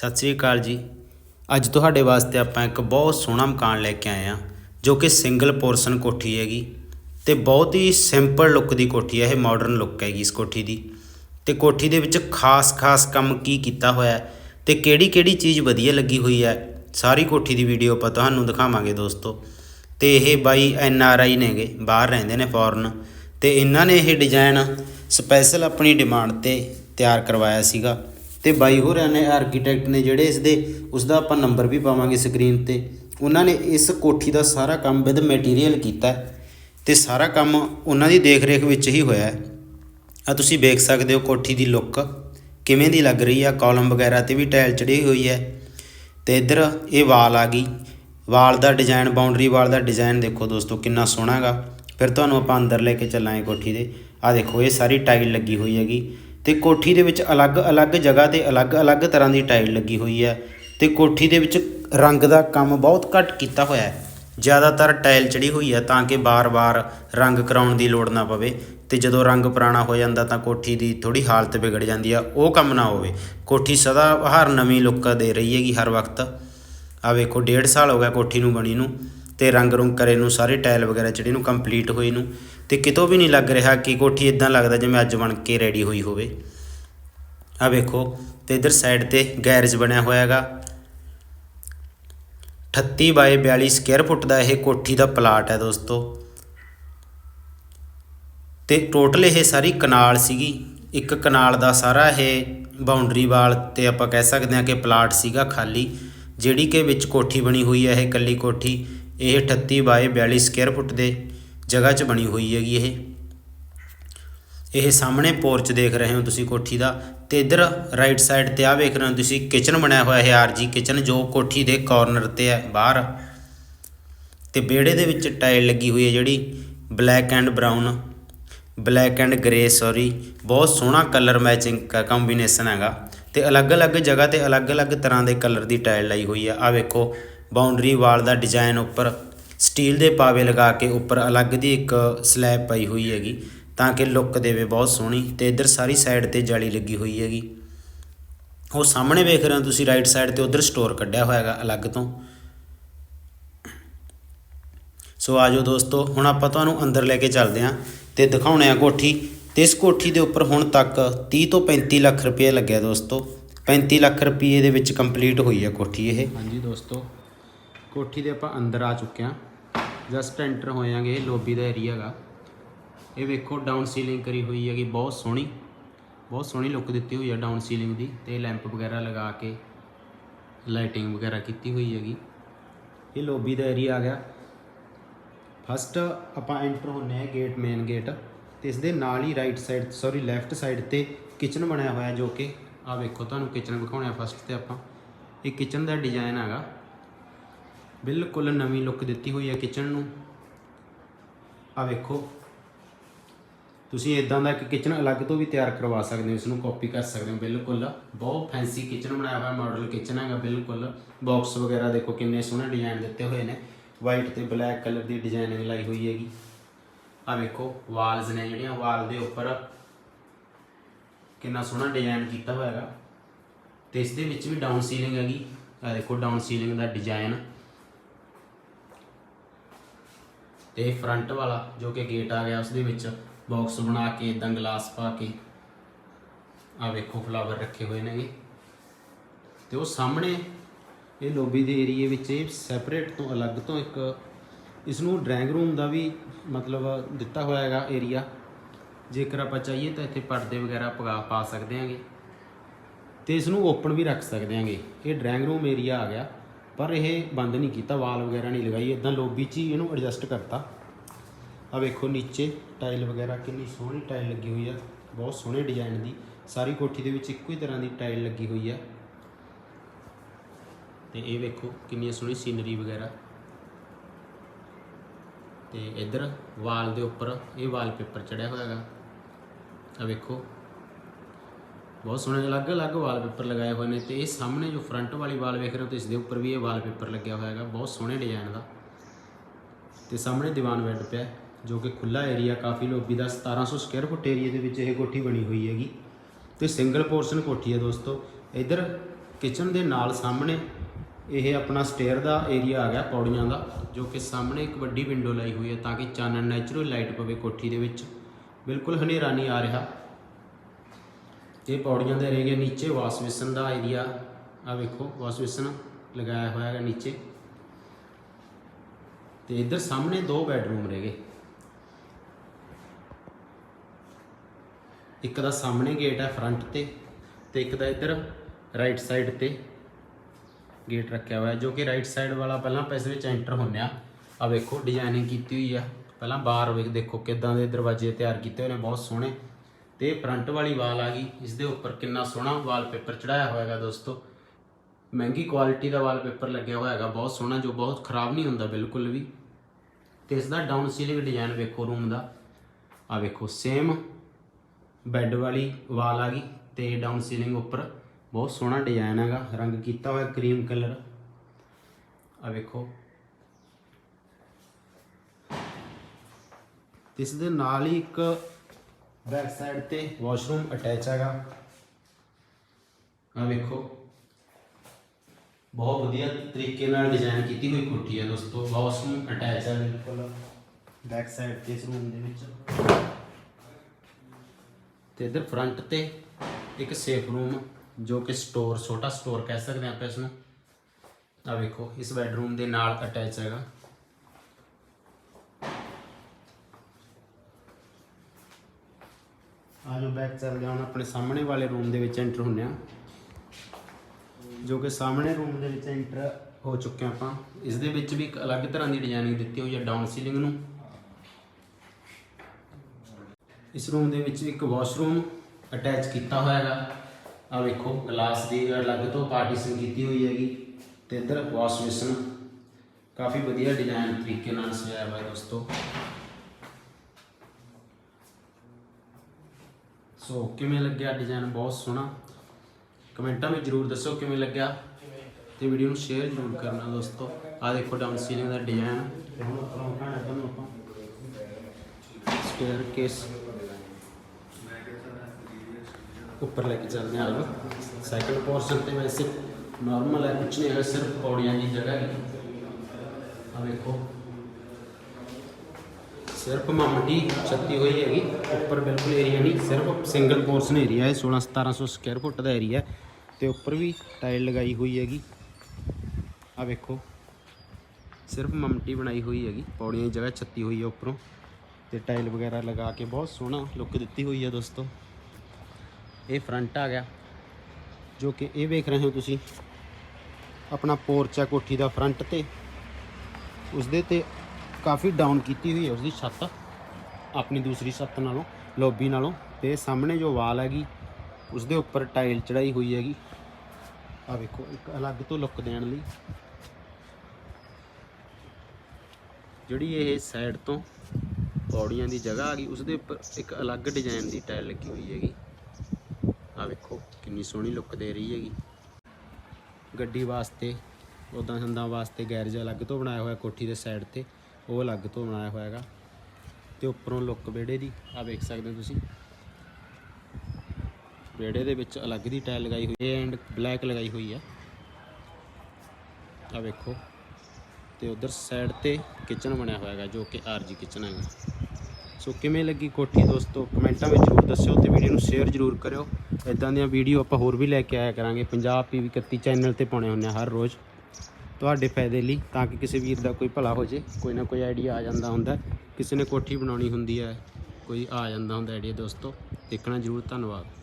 ਸਤਿ ਸ੍ਰੀ ਅਕਾਲ ਜੀ। ਅੱਜ ਤੁਹਾਡੇ ਵਾਸਤੇ ਆਪਾਂ ਇੱਕ ਬਹੁਤ ਸੋਹਣਾ ਮਕਾਨ ਲੈ ਕੇ ਆਏ ਆ ਜੋ ਕਿ ਸਿੰਗਲ ਪੋਰਸ਼ਨ ਕੋਠੀ ਹੈਗੀ ਤੇ ਬਹੁਤ ਹੀ ਸਿੰਪਲ ਲੁੱਕ ਦੀ ਕੋਠੀ ਹੈ, ਇਹ ਮਾਡਰਨ ਲੁੱਕ ਹੈਗੀ ਇਸ ਕੋਠੀ ਦੀ। ਤੇ ਕੋਠੀ ਦੇ ਵਿੱਚ ਖਾਸ-ਖਾਸ ਕੰਮ ਕੀ ਕੀਤਾ ਹੋਇਆ ਹੈ ਤੇ ਕਿਹੜੀ-ਕਿਹੜੀ ਚੀਜ਼ ਵਧੀਆ ਲੱਗੀ ਹੋਈ ਹੈ, ਸਾਰੀ ਕੋਠੀ ਦੀ ਵੀਡੀਓ ਆਪਾਂ ਤੁਹਾਨੂੰ ਦਿਖਾਵਾਂਗੇ ਦੋਸਤੋ। ਤੇ ਇਹ ਬਾਈ ਐਨ ਆਰ ਆਈ ਨੇਗੇ, ਬਾਹਰ ਰਹਿੰਦੇ ਨੇ ਫੋਰਨ ਤੇ ਇਹਨਾਂ ਨੇ ਇਹ ਡਿਜ਼ਾਈਨ ਸਪੈਸ਼ਲ ਆਪਣੀ ਡਿਮਾਂਡ ਤੇ ਤਿਆਰ ਕਰਵਾਇਆ ਸੀਗਾ। ਤੇ ਬਾਈ ਹੋਰਾਂ ਨੇ ਆਰਕੀਟੈਕਟ ਨੇ ਜਿਹੜੇ ਇਸ ਦੇ ਉਸ ਦਾ ਆਪਾਂ ਨੰਬਰ ਵੀ ਪਾਵਾਂਗੇ ਸਕਰੀਨ ਤੇ, ਉਹਨਾਂ ਨੇ ਇਸ ਕੋਠੀ ਦਾ ਸਾਰਾ ਕੰਮ ਵਿਦ ਮਟੀਰੀਅਲ ਕੀਤਾ ਹੈ ਤੇ ਸਾਰਾ ਕੰਮ ਉਹਨਾਂ ਦੀ ਦੇਖ-ਰੇਖ ਵਿੱਚ ਹੀ ਹੋਇਆ ਹੈ। ਆ ਤੁਸੀਂ ਵੇਖ ਸਕਦੇ ਹੋ ਕੋਠੀ ਦੀ ਲੁੱਕ ਕਿਵੇਂ ਦੀ ਲੱਗ ਰਹੀ ਆ ਕਾਲਮ ਵਗੈਰਾ ਤੇ ਵੀ ਟਾਇਲ ਚੜੀ ਹੋਈ ਹੈ ਤੇ ਇੱਧਰ ਇਹ ਵਾਲ ਆ ਗਈ। ਵਾਲ ਦਾ ਡਿਜ਼ਾਈਨ ਬਾਉਂਡਰੀ ਵਾਲ ਦਾ ਡਿਜ਼ਾਈਨ ਦੇਖੋ ਦੋਸਤੋ ਕਿੰਨਾ ਸੋਹਣਾ ਹੈਗਾ। ਫਿਰ ਤੁਹਾਨੂੰ ਆਪਾਂ ਅੰਦਰ ਲੈ ਕੇ ਚੱਲਾਂਗੇ ਕੋਠੀ ਦੇ। ਆ ਦੇਖੋ, ਇਹ ਸਾਰੀ ਟਾਈਲ ਲੱਗੀ ਹੋਈ ਹੈਗੀ। ਤੇ ਕੋਠੀ ਦੇ ਵਿੱਚ ਅਲੱਗ-ਅਲੱਗ ਜਗ੍ਹਾ ਤੇ ਅਲੱਗ-ਅਲੱਗ ਤਰ੍ਹਾਂ ਦੀ ਟਾਈਲ ਲੱਗੀ ਹੋਈ ਹੈ ਤੇ ਕੋਠੀ ਦੇ ਵਿੱਚ ਰੰਗ ਦਾ ਕੰਮ ਬਹੁਤ ਘੱਟ ਕੀਤਾ ਹੋਇਆ ਹੈ। ਜ਼ਿਆਦਾਤਰ ਟਾਈਲ ਚੜੀ ਹੋਈ ਹੈ ਤਾਂ ਕਿ ਬਾਰ-ਬਾਰ ਰੰਗ ਕਰਾਉਣ ਦੀ ਲੋੜ ਨਾ ਪਵੇ ਤੇ ਜਦੋਂ ਰੰਗ ਪੁਰਾਣਾ ਹੋ ਜਾਂਦਾ ਤਾਂ ਕੋਠੀ ਦੀ ਥੋੜੀ ਹਾਲਤ ਵਿਗੜ ਜਾਂਦੀ ਆ, ਉਹ ਕੰਮ ਨਾ ਹੋਵੇ। ਕੋਠੀ ਸਦਾ ਹਰ ਨਵੀਂ ਲੁੱਕ ਦੇ ਰਹੀ ਹੈਗੀ ਹਰ ਵਕਤ। ਆ ਵੇਖੋ, ਡੇਢ ਸਾਲ ਹੋ ਗਿਆ ਕੋਠੀ ਨੂੰ ਬਣੀ ਨੂੰ ਤੇ ਰੰਗ ਰੁੰਗ ਕਰੇ ਨੂੰ, ਸਾਰੇ ਟਾਇਲ ਵਗੈਰਾ ਚੜੀ ਨੂੰ ਕੰਪਲੀਟ ਹੋਈ ਨੂੰ। ਤੇ ਕਿਤੋਂ ਵੀ ਨਹੀਂ ਲੱਗ ਰਿਹਾ ਕਿ ਕੋਠੀ ਇਦਾਂ ਲੱਗਦਾ ਜਿਵੇਂ ਅੱਜ ਬਣ ਕੇ ਰੈਡੀ ਹੋਈ ਹੋਵੇ। ਆ ਵੇਖੋ, ਤੇ ਇਧਰ ਸਾਈਡ ਤੇ ਗੈਰੇਜ ਬਣਿਆ ਹੋਇਆ ਹੈਗਾ। 38 ਬਾਏ 42 ਸਕੁਅਰ ਫੁੱਟ ਦਾ ਇਹ ਕੋਠੀ ਦਾ ਪਲਾਟ ਹੈ ਦੋਸਤੋ। ਤੇ ਟੋਟਲ ਇਹ ਸਾਰੀ ਕਨਾਲ ਸੀਗੀ। ਇੱਕ ਕਨਾਲ ਦਾ ਸਾਰਾ ਇਹ ਬਾਉਂਡਰੀ ਵਾਲ ਤੇ ਆਪਾਂ ਕਹਿ ਸਕਦੇ ਹਾਂ ਕਿ ਪਲਾਟ ਸੀਗਾ ਖਾਲੀ, ਜਿਹੜੀ ਕਿ ਵਿੱਚ ਕੋਠੀ ਬਣੀ ਹੋਈ ਹੈ ਇਹ ਇਕੱਲੀ ਕੋਠੀ। ਇਹ 38 ਬਾਏ 42 ਸਕੁਅਰ ਫੁੱਟ ਦੇ ਜਗ੍ਹਾ 'ਚ ਬਣੀ ਹੋਈ ਹੈਗੀ ਇਹ। ਇਹ ਸਾਹਮਣੇ ਪੋਰਚ ਦੇਖ ਰਹੇ ਹੋ ਤੁਸੀਂ ਕੋਠੀ ਦਾ ਤੇ ਇਧਰ ਰਾਈਟ ਸਾਈਡ ਤੇ ਆ ਵੇਖ ਰਹੇ ਹੋ ਤੁਸੀਂ ਕਿਚਨ ਬਣਿਆ ਹੋਇਆ ਹੈ ਆਰਜੀ ਕਿਚਨ ਜੋ ਕੋਠੀ ਦੇ ਕਾਰਨਰ ਤੇ ਹੈ ਬਾਹਰ। ਤੇ ਵਿਹੜੇ ਦੇ ਵਿੱਚ ਟਾਇਲ ਲੱਗੀ ਹੋਈ ਹੈ ਜਿਹੜੀ black and brown black and grey sorry ਬਹੁਤ ਸੋਹਣਾ ਕਲਰ ਮੈਚਿੰਗ ਦਾ ਕੰਬੀਨੇਸ਼ਨ ਹੈਗਾ। ਤੇ ਅਲੱਗ-ਅਲੱਗ ਜਗ੍ਹਾ ਤੇ ਅਲੱਗ-ਅਲੱਗ ਤਰ੍ਹਾਂ ਦੇ ਕਲਰ ਦੀ ਟਾਇਲ ਲਾਈ ਹੋਈ ਆ ਆ ਵੇਖੋ ਬਾਉਂਡਰੀ ਵਾਲ ਦਾ ਡਿਜ਼ਾਈਨ ਉੱਪਰ। ਸਟੀਲ ਦੇ ਪਾਵੇ ਲਗਾ ਕੇ ਉੱਪਰ ਅਲੱਗ ਦੀ ਇੱਕ ਸਲੈਬ ਪਾਈ ਹੋਈ ਹੈਗੀ, ਤਾਂ ਕਿ ਲੁੱਕ ਦੇਵੇ ਬਹੁਤ ਸੋਹਣੀ ਤੇ ਇੱਧਰ ਸਾਰੀ ਸਾਈਡ ਤੇ ਜਾਲੀ ਲੱਗੀ ਹੋਈ ਹੈਗੀ। ਉਹ ਸਾਹਮਣੇ ਵੇਖ ਰਹੇ ਹੋ ਤੁਸੀਂ ਰਾਈਟ ਸਾਈਡ ਤੇ ਉਧਰ ਸਟੋਰ ਕੱਢਿਆ ਹੋਇਆ ਹੈਗਾ ਅਲੱਗ ਤੋਂ। ਸੋ ਆਜੋ ਦੋਸਤੋ, ਹੁਣ ਆਪਾਂ ਤੁਹਾਨੂੰ ਅੰਦਰ ਲੈ ਕੇ ਚੱਲਦੇ ਹਾਂ ਤੇ ਦਿਖਾਉਣੇ ਆ ਕੋਠੀ। ਤੇ ਇਸ ਕੋਠੀ ਦੇ ਉੱਪਰ ਹੁਣ ਤੱਕ 30 ਤੋਂ 35 ਲੱਖ ਰੁਪਏ ਲੱਗਿਆ ਦੋਸਤੋ। 35 ਲੱਖ ਰੁਪਏ ਦੇ ਵਿੱਚ ਕੰਪਲੀਟ ਹੋਈ ਹੈ ਕੋਠੀ ਇਹ। ਹਾਂਜੀ ਦੋਸਤੋ, ਕੋਠੀ ਦੇ ਆਪਾਂ ਅੰਦਰ ਆ ਚੁੱਕੇ ਹਾਂ। ਜਸਟ ਐਂਟਰ ਹੋਇਆਂਗੇ ਇਹ ਲੋਬੀ ਦਾ ਏਰੀਆ ਹੈਗਾ। ਇਹ ਵੇਖੋ ਡਾਊਨ ਸੀਲਿੰਗ ਕਰੀ ਹੋਈ ਹੈਗੀ, ਬਹੁਤ ਸੋਹਣੀ। ਬਹੁਤ ਸੋਹਣੀ ਲੁੱਕ ਦਿੱਤੀ ਹੋਈ ਹੈ ਡਾਊਨ ਸੀਲਿੰਗ ਦੀ ਤੇ ਲੈਂਪ ਵਗੈਰਾ ਲਗਾ ਕੇ ਲਾਈਟਿੰਗ ਵਗੈਰਾ ਕੀਤੀ ਹੋਈ ਹੈਗੀ। ਇਹ ਲੋਬੀ ਦਾ ਏਰੀਆ ਆ ਗਿਆ। ਫਸਟ ਆਪਾਂ ਐਂਟਰ ਹੁੰਨੇ ਆ ਗੇਟ ਮੇਨ ਗੇਟ ਤੇ ਇਸ ਦੇ ਨਾਲ ਹੀ right side sorry left side ਤੇ ਕਿਚਨ ਬਣਿਆ ਹੋਇਆ ਜੋ ਕਿ ਆ ਵੇਖੋ, ਤੁਹਾਨੂੰ ਕਿਚਨ ਵਿਖਾਉਣਾ ਫਸਟ ਤੇ ਆਪਾਂ। ਇਹ ਕਿਚਨ ਦਾ ਡਿਜ਼ਾਈਨ ਹੈਗਾ। ਬਿਲਕੁਲ ਨਵੀਂ ਲੁੱਕ ਦਿੱਤੀ ਹੋਈ ਹੈ ਕਿਚਨ ਨੂੰ। ਆ ਵੇਖੋ। ਤੁਸੀਂ ਇਦਾਂ ਦਾ ਇੱਕ ਕਿਚਨ ਅਲੱਗ ਤੋਂ ਵੀ ਤਿਆਰ ਕਰਵਾ ਸਕਦੇ ਹੋ ਇਸ ਨੂੰ ਕਾਪੀ ਕਰ ਸਕਦੇ ਹੋ ਬਿਲਕੁਲ। ਬਹੁਤ ਫੈਂਸੀ ਕਿਚਨ ਬਣਾਇਆ ਹੋਇਆ ਮਾਡਲ ਕਿਚਨ ਹੈਗਾ ਬਿਲਕੁਲ। ਬਾਕਸ ਵਗੈਰਾ ਦੇਖੋ ਕਿੰਨੇ ਸੋਹਣੇ ਡਿਜ਼ਾਈਨ ਦਿੱਤੇ ਹੋਏ ਨੇ। ਵਾਈਟ ਤੇ ਬਲੈਕ ਕਲਰ ਦੀ ਡਿਜ਼ਾਈਨਿੰਗ ਲਾਈ ਹੋਈ ਹੈਗੀ। ਆ ਵੇਖੋ ਵਾਲਸ ਨੇ ਜਿਹੜੀਆਂ ਵਾਲ ਦੇ ਉੱਪਰ ਕਿੰਨਾ ਸੋਹਣਾ ਡਿਜ਼ਾਈਨ ਕੀਤਾ ਹੋਇਆ ਹੈਗਾ। ਤੇ ਇਸ ਦੇ ਵਿੱਚ ਵੀ ਡਾਊਨ ਸੀਲਿੰਗ ਹੈਗੀ। ਆ ਦੇਖੋ ਡਾਊਨ ਸੀਲਿੰਗ ਦਾ ਡਿਜ਼ਾਈਨ ਤੇ ਫਰੰਟ ਵਾਲਾ ਜੋ ਕਿ ਗੇਟ ਆ ਗਿਆ ਉਸ ਦੇ ਵਿੱਚ ਬਾਕਸ ਬਣਾ ਕੇ ਇਦਾਂ ਗਲਾਸ ਪਾ ਕੇ ਆ ਵੇਖੋ ਫਲਾਵਰ ਰੱਖੇ ਹੋਏ ਨੇਗੇ। ਤੇ ਉਹ ਸਾਹਮਣੇ ਇਹ ਲੋਬੀ ਦੇ ਏਰੀਏ ਵਿੱਚ ਇਹ ਸੈਪਰੇਟ ਤੋਂ ਅਲੱਗ ਤੋਂ ਇੱਕ ਇਸ ਨੂੰ ਡਰਾਇੰਗ ਰੂਮ ਦਾ ਵੀ ਮਤਲਬ ਦਿੱਤਾ ਹੋਇਆ ਹੈਗਾ ਏਰੀਆ ਜੇਕਰ ਆਪਾਂ ਚਾਹੀਏ ਤਾਂ ਇੱਥੇ ਪਰਦੇ ਵਗੈਰਾ ਪਗਾ ਪਾ ਸਕਦੇ ਹਾਂਗੇ। ਤੇ ਇਸ ਨੂੰ ਓਪਨ ਵੀ ਰੱਖ ਸਕਦੇ ਹਾਂਗੇ। ਇਹ ਡਰਾਇੰਗ ਰੂਮ ਏਰੀਆ ਆ ਗਿਆ, ਪਰ ਇਹ ਬੰਦ ਨਹੀਂ ਕੀਤਾ ਵਾਲ ਵਗੈਰਾ ਨਹੀਂ ਲਗਾਈ ਇਦਾਂ ਲੋਬੀ 'ਚ ਹੀ ਇਹਨੂੰ ਐਡਜਸਟ ਕਰਤਾ। ਆ ਵੇਖੋ ਨੀਚੇ ਟਾਈਲ ਵਗੈਰਾ ਕਿੰਨੀ ਸੋਹਣੀ ਟਾਈਲ ਲੱਗੀ ਹੋਈ ਆ, ਬਹੁਤ ਸੋਹਣੇ ਡਿਜ਼ਾਈਨ ਦੀ, ਸਾਰੀ ਕੋਠੀ ਦੇ ਵਿੱਚ ਇੱਕੋ ਹੀ ਤਰ੍ਹਾਂ ਦੀ ਟਾਈਲ ਲੱਗੀ ਹੋਈ ਆ। ਤੇ ਇਹ ਵੇਖੋ ਕਿੰਨੀ ਸੋਹਣੀ ਸੀਨਰੀ ਵਗੈਰਾ। ਤੇ ਇੱਧਰ ਵਾਲ ਦੇ ਉੱਪਰ, ਇਹ ਵਾਲਪੇਪਰ ਚੜਿਆ ਹੋਇਆ ਹੈਗਾ। ਆ ਵੇਖੋ, ਬਹੁਤ ਸੋਹਣੇ ਅਲੱਗ-ਅਲੱਗ ਵਾਲਪੇਪਰ ਲਗਾਏ ਹੋਏ ਨੇ ਤੇ ਇਹ ਸਾਹਮਣੇ ਜੋ ਫਰੰਟ ਵਾਲੀ ਵਾਲ ਵੇਖ ਰਹੇ ਹੋ, ਤੇ ਇਸ ਦੇ ਉੱਪਰ ਵੀ ਇਹ ਵਾਲਪੇਪਰ ਲੱਗਿਆ ਹੋਇਆ ਹੈਗਾ, ਬਹੁਤ ਸੋਹਣੇ ਡਿਜ਼ਾਈਨ ਦਾ। ਤੇ ਸਾਹਮਣੇ ਦੀਵਾਨ ਬੈੱਡ ਪਿਆ। ਜੋ ਕਿ ਖੁੱਲਾ ਏਰੀਆ ਕਾਫੀ ਲੋਬੀ ਦਾ 1700 ਸਕੁਅਰ ਫੁੱਟ ਏਰੀਆ ਦੇ ਵਿੱਚ ਇਹ ਕੋਠੀ ਬਣੀ ਹੋਈ ਹੈਗੀ। ਤੇ ਸਿੰਗਲ ਪੋਰਸ਼ਨ ਕੋਠੀ ਹੈ ਦੋਸਤੋ। ਇੱਧਰ ਕਿਚਨ ਦੇ ਨਾਲ ਸਾਹਮਣੇ ਇਹ ਆਪਣਾ ਸਟੇਅਰ ਦਾ ਏਰੀਆ ਆ ਗਿਆ ਪੌੜੀਆਂ ਦਾ, ਜੋ ਕਿ ਸਾਹਮਣੇ ਇੱਕ ਵੱਡੀ ਵਿੰਡੋ ਲਾਈ ਹੋਈ ਹੈ ਤਾਂ ਕਿ ਚਾਨਣ ਨੈਚੁਰਲ ਲਾਈਟ ਪਵੇ ਕੋਠੀ ਦੇ ਵਿੱਚ। ਬਿਲਕੁਲ ਹਨੇਰਾ ਨਹੀਂ ਆ ਰਿਹਾ। ਇਹ ਪੌੜੀਆਂ ਦੇ ਰਹਿ ਗਏ ਨੀਚੇ ਵਾਸਬਿਸਨ ਦਾ ਏਰੀਆ ਆ ਵੇਖੋ ਵਾਸ਼ਬੇਸਨ ਲਗਾਇਆ ਹੋਇਆ ਹੈਗਾ ਨੀਚੇ। ਤੇ ਇੱਧਰ ਸਾਹਮਣੇ ਦੋ ਬੈਡਰੂਮ ਰਹਿ ਗਏ। ਇੱਕ ਦਾ ਸਾਹਮਣੇ ਗੇਟ ਹੈ ਫਰੰਟ ਤੇ ਤੇ ਇੱਕ ਦਾ ਇੱਧਰ ਰਾਈਟ ਸਾਈਡ ਤੇ ਗੇਟ ਰੱਖਿਆ ਹੋਇਆ, ਜੋ ਕਿ ਰਾਈਟ ਸਾਈਡ ਵਾਲਾ ਪਹਿਲਾਂ ਆਪਾਂ ਇਸ ਵਿੱਚ ਐਂਟਰ ਹੁੰਨੇ ਆ। ਆ ਵੇਖੋ ਡਿਜ਼ਾਈਨਿੰਗ ਕੀਤੀ ਹੋਈ ਆ। ਪਹਿਲਾਂ ਬਾਹਰ ਵੇਖ, ਦੇਖੋ ਕਿਦਾਂ ਦੇ ਦਰਵਾਜ਼ੇ ਤਿਆਰ ਕੀਤੇ ਹੋਏ ਨੇ, ਬਹੁਤ ਸੋਹਣੇ। ਤੇ ਫਰੰਟ ਵਾਲੀ ਵਾਲ ਆ ਗਈ, ਇਸ ਦੇ ਉੱਪਰ ਕਿੰਨਾ ਸੋਹਣਾ ਵਾਲਪੇਪਰ ਚੜਾਇਆ ਹੋਇਆ ਹੈਗਾ ਦੋਸਤੋ। ਮਹਿੰਗੀ ਕੁਆਲਿਟੀ ਦਾ ਵਾਲਪੇਪਰ ਲੱਗਿਆ ਹੋਇਆ ਹੈਗਾ, ਬਹੁਤ ਸੋਹਣਾ, ਜੋ ਬਹੁਤ ਖਰਾਬ ਨਹੀਂ ਹੁੰਦਾ ਬਿਲਕੁਲ ਵੀ। ਤੇ ਇਸ ਦਾ ਡਾਊਨ ਸੀਲਿੰਗ ਡਿਜ਼ਾਈਨ ਵੇਖੋ ਰੂਮ ਦਾ। ਆ ਵੇਖੋ ਸੇਮ ਬੈੱਡ ਵਾਲੀ ਵਾਲ ਆ ਗਈ ਤੇ ਡਾਊਨ ਸੀਲਿੰਗ ਉੱਪਰ। ਬਹੁਤ ਸੋਹਣਾ ਡਿਜ਼ਾਈਨ ਹੈਗਾ, ਰੰਗ ਕੀਤਾ ਹੋਇਆ ਕਰੀਮ ਕਲਰ ਆ ਵੇਖੋ। ਇਸ ਦੇ ਨਾਲ ਹੀ ਇੱਕ ਬੈਕ ਸਾਈਡ ਤੇ ਵਾਸ਼ਰੂਮ ਅਟੈਚ ਹੈਗਾ। ਆ ਵੇਖੋ। ਬਹੁਤ ਵਧੀਆ ਤਰੀਕੇ ਨਾਲ ਡਿਜ਼ਾਈਨ ਕੀਤੀ ਹੋਈ ਕੋਠੀ ਹੈ ਦੋਸਤੋ। ਵਾਸ਼ਰੂਮ ਅਟੈਚ ਹੈ ਬਿਲਕੁਲ। ਬੈਕ ਸਾਈਡ ਤੇ ਇਸ ਰੂਮ ਦੇ ਵਿੱਚ। ਤੇ ਇਧਰ ਫਰੰਟ ਤੇ ਇੱਕ ਸੇਫ ਰੂਮ ਜੋ ਕਿ ਸਟੋਰ ਛੋਟਾ ਸਟੋਰ ਕਹਿ ਸਕਦੇ ਆਪਾਂ ਇਸ ਨੂੰ ਆ ਵੇਖੋ, ਇਸ ਬੈਡਰੂਮ ਦੇ ਨਾਲ ਅਟੈਚ ਹੈਗਾ। ਆ ਜੋ ਬੈਕ ਚੱਲਦੇ ਹਾਂ ਆਪਣੇ ਸਾਹਮਣੇ ਵਾਲੇ ਰੂਮ ਦੇ ਵਿੱਚ ਐਂਟਰ ਹੁੰਨੇ ਆ ਜੋ ਕਿ ਸਾਹਮਣੇ ਰੂਮ ਦੇ ਵਿੱਚ ਐਂਟਰ ਹੋ ਚੁੱਕੇ ਹਾਂ ਆਪਾਂ। ਇਸ ਦੇ ਵਿੱਚ ਵੀ ਇੱਕ ਅਲੱਗ ਤਰ੍ਹਾਂ ਦੀ ਡਿਜ਼ਾਈਨਿੰਗ ਦਿੱਤੀ ਹੋਈ ਹੈ ਡਾਊਨ ਸੀਲਿੰਗ ਨੂੰ। ਇਸ ਰੂਮ ਦੇ ਵਿੱਚ ਇੱਕ ਵਾਸ਼ਰੂਮ ਅਟੈਚ ਕੀਤਾ ਹੋਇਆ ਹੈਗਾ। ਆ ਵੇਖੋ ਗਲਾਸ ਦੀ ਅਲੱਗ ਤੋਂ ਪਾਰਟੀਸ਼ਨ ਕੀਤੀ ਹੋਈ ਹੈਗੀ ਤੇ ਇੱਧਰ ਵਾਸ਼ ਬੇਸਨ ਕਾਫੀ ਵਧੀਆ ਡਿਜ਼ਾਈਨ ਤਰੀਕੇ ਨਾਲ ਸਜਾਇਆ ਹੋਇਆ ਦੋਸਤੋ। ਸੋ ਕਿਵੇਂ ਲੱਗਿਆ ਡਿਜ਼ਾਈਨ ਬਹੁਤ ਸੋਹਣਾ। ਕਮੈਂਟਾਂ ਵਿੱਚ ਜਰੂਰ ਦੱਸੋ ਕਿਵੇਂ ਲੱਗਿਆ ਤੇ ਵੀਡੀਓ ਨੂੰ ਸ਼ੇਅਰ ਜਰੂਰ ਕਰਨਾ ਦੋਸਤੋ। ਆ ਦੇਖੋ ਡਾਊਨ ਸੀਲਿੰਗ ਦਾ ਡਿਜ਼ਾਈਨ ਤੇ ਹੁਣ ਉੱਪਰੋਂ ਖਾਣਾ ਤੁਹਾਨੂੰ ਆਪਾਂ। ਸਟੇਅਰ ਕੇਸ ਉੱਪਰ ਲੈ ਕੇ ਚੱਲਦੇ ਹਾਂ ਆਲੋ ਸੈਕੰਡ ਪੋਰਸ਼ਨ ਤੇ ਵੈਸੇ ਨਾਰਮਲ ਹੈ ਕੁਝ ਨਹੀਂ ਹੈ ਸਿਰਫ ਪੌੜੀਆਂ ਦੀ ਜਗ੍ਹਾ ਹੈ। ਆ ਵੇਖੋ। ਸਿਰਫ ਮਮਟੀ ਛੱਤੀ ਹੋਈ ਹੈਗੀ, ਉੱਪਰ ਬਿਲਕੁਲ ਏਰੀਆ ਨਹੀਂ, ਸਿਰਫ ਸਿੰਗਲ ਪੋਰਸ਼ਨ ਏਰੀਆ ਹੈ 16 1700 ਸਕੁਅਰ ਫੁੱਟ ਦਾ ਏਰੀਆ ਤੇ ਉੱਪਰ ਵੀ ਟਾਈਲ ਲਗਾਈ ਹੋਈ ਹੈਗੀ। ਆ ਵੇਖੋ। ਸਿਰਫ ਮਮਟੀ ਬਣਾਈ ਹੋਈ ਹੈਗੀ, ਪੌੜੀਆਂ ਦੀ ਜਗ੍ਹਾ ਛੱਤੀ ਹੋਈ ਹੈ ਉੱਪਰੋਂ। ਤੇ ਟਾਈਲ ਵਗੈਰਾ ਲਗਾ ਕੇ ਬਹੁਤ ਸੋਹਣਾ ਲੁੱਕ ਦਿੱਤੀ ਹੋਈ ਹੈ ਦੋਸਤੋ। ਇਹ ਫਰੰਟ ਆ ਗਿਆ। ਜੋ ਕਿ ਇਹ ਵੇਖ ਰਹੇ ਹੋ ਤੁਸੀਂ, ਆਪਣਾ ਪੋਰਚ ਹੈ ਕੋਠੀ ਦਾ ਫਰੰਟ ਤੇ। ਉਸਦੇ ਤੇ ਕਾਫੀ ਡਾਊਨ ਕੀਤੀ ਹੋਈ ਹੈ ਉਸਦੀ ਛੱਤ, ਆਪਣੀ ਦੂਸਰੀ ਛੱਤ ਨਾਲੋਂ ਲੌਬੀ ਨਾਲੋਂ। ਤੇ ਸਾਹਮਣੇ ਜੋ ਵਾਲ ਹੈਗੀ, ਉਸਦੇ ਉੱਪਰ ਟਾਈਲ ਚੜਾਈ ਹੋਈ ਹੈਗੀ। ਆ ਵੇਖੋ, ਇੱਕ ਅਲੱਗ ਤੋਂ ਲੁੱਕ ਦੇਣ ਲਈ। ਜਿਹੜੀ ਇਹ ਸਾਈਡ ਤੋਂ ਪੌੜੀਆਂ ਦੀ ਜਗ੍ਹਾ ਆ ਗਈ, ਉਸਦੇ ਉੱਪਰ ਇੱਕ ਅਲੱਗ ਡਿਜ਼ਾਈਨ ਦੀ ਟਾਈਲ ਲੱਗੀ ਹੋਈ ਹੈਗੀ। ਆ ਵੇਖੋ, ਕਿੰਨੀ ਸੋਹਣੀ ਲੁੱਕ ਦੇ ਰਹੀ ਹੈਗੀ। ਗੱਡੀ ਵਾਸਤੇ ਉਦਾਂ ਸੰਦਾਂ ਵਾਸਤੇ ਗੈਰੇਜ ਅਲੱਗ ਤੋਂ ਬਣਾਇਆ ਹੋਇਆ ਕੋਠੀ ਦੇ ਸਾਈਡ ਤੇ, ਉਹ ਅਲੱਗ ਤੋਂ ਬਣਾਇਆ ਹੋਇਆ ਹੈਗਾ। ਤੇ ਉੱਪਰੋਂ ਲੁੱਕ ਵਿਹੜੇ ਦੀ ਆ ਵੇਖ ਸਕਦੇ ਹੋ ਤੁਸੀਂ। ਵਿਹੜੇ ਦੇ ਵਿੱਚ ਅਲੱਗ ਦੀ ਟਾਇਲ ਲਗਾਈ ਹੋਈ ਹੈ ਐਂਡ ਬਲੈਕ ਲਗਾਈ ਹੋਈ ਹੈ। ਆ ਵੇਖੋ, ਤੇ ਉਧਰ ਸਾਈਡ ਤੇ ਕਿਚਨ ਬਣਿਆ ਹੋਇਆ ਹੈਗਾ, ਜੋ ਕਿ ਆਰਜੀ ਕਿਚਨ ਹੈਗਾ। ਸੋ ਕਿਵੇਂ ਲੱਗੀ ਕੋਠੀ ਦੋਸਤੋ? ਕਮੈਂਟਾਂ ਵਿੱਚ ਜ਼ਰੂਰ ਦੱਸਿਓ ਤੇ ਵੀਡੀਓ ਨੂੰ ਸ਼ੇਅਰ ਜ਼ਰੂਰ ਕਰਿਓ। ਇਦਾਂ ਦੀਆਂ ਵੀਡੀਓ ਆਪਾਂ ਹੋਰ ਵੀ ਲੈ ਕੇ ਆਇਆ ਕਰਾਂਗੇ। ਪੰਜਾਬ ਪੀਵੀ 31 ਚੈਨਲ ਤੇ ਪਾਉਣੇ ਹੁੰਦੇ ਆ ਹਰ ਰੋਜ਼। ਤੁਹਾਡੇ ਫਾਇਦੇ ਲਈ, ਤਾਂ ਕਿ ਕਿਸੇ ਵੀਰ ਦਾ ਕੋਈ ਭਲਾ ਹੋ ਜੇ, ਕੋਈ ਨਾ ਕੋਈ ਆਈਡੀਆ ਆ ਜਾਂਦਾ ਹੁੰਦਾ। ਕਿਸੇ ਨੇ ਕੋਠੀ ਬਣਾਉਣੀ ਹੁੰਦੀ ਹੈ, ਕੋਈ ਆ ਜਾਂਦਾ ਹੁੰਦਾ ਆਈਡੀਆ ਦੋਸਤੋ। ਦੇਖਣਾ ਜ਼ਰੂਰ, ਧੰਨਵਾਦ।